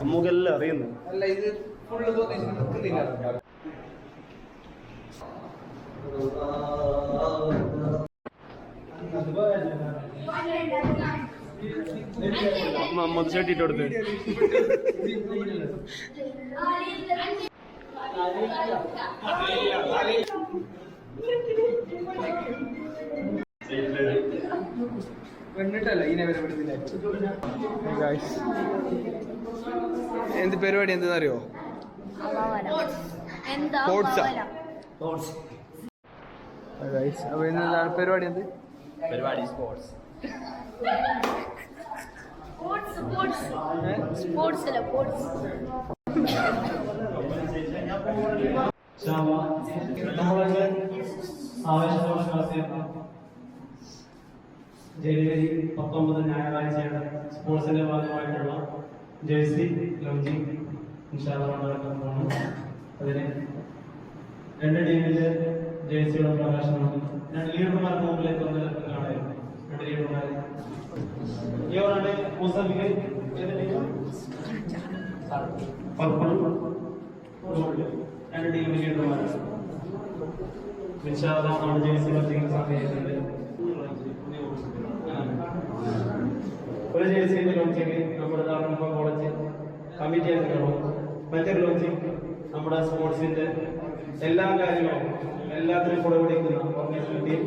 നമുക്കെല്ലാം അറിയുന്നു. അല്ല ഇത് ഫുള്ള് തോന്നി നിൽക്കുന്നില്ല മുഹമ്മദ് ഷെട്ടി ഇട്ട് കൊടുത്ത്. എന്ത് പരിപാടി എന്തെന്നറിയോ? പരിപാടി എന്ത്? പരിപാടി സ്പോർട്സ് സ്പോർട്സ് സ്പോർട്സ് സ്പോർട്സ് അല്ല സ്പോർട്സ് നമ്മളൊക്കെ ആവേശവിശ്വാസിയാണ് ജനുവരി പത്തൊമ്പത് ഞായറാഴ്ചയുടെ സ്പോർട്സിന്റെ ഭാഗമായിട്ടുള്ള ജേഴ്സി ലോഞ്ചിങ് പോകുന്നു അതിന് രണ്ട് ടീമിലെ ജേഴ്സിയുടെ പ്രകാശനമാണ്. രണ്ട് ലീഡർമാർക്ക് മുമ്പിലേക്ക് വന്ന രണ്ട് ലീഡർമാർ ഇവരാണ് മുസഫിക്ക് ഏത് രണ്ട് ടീം ജേഴ്സി ലോഞ്ചിങ് സമയത്തുണ്ട് ഒരു ജേഴ്സിന്റെ ലോഞ്ചിങ് നമ്മുടെ ദാറുൽഫ കോളേജ് കമ്മിറ്റി അംഗങ്ങളും മറ്റൊരു ലോഞ്ചിങ് നമ്മുടെ സ്പോർട്സിന്റെ എല്ലാ കാര്യങ്ങളും എല്ലാത്തിനും കുടപിടിക്കുന്ന ഓർഗനൈസേഷൻ ടീം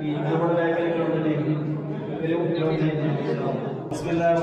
ഈ നമ്മുടെ ടീം ഒരു ലോഞ്ച് ബിസ്മില്ലാഹിർ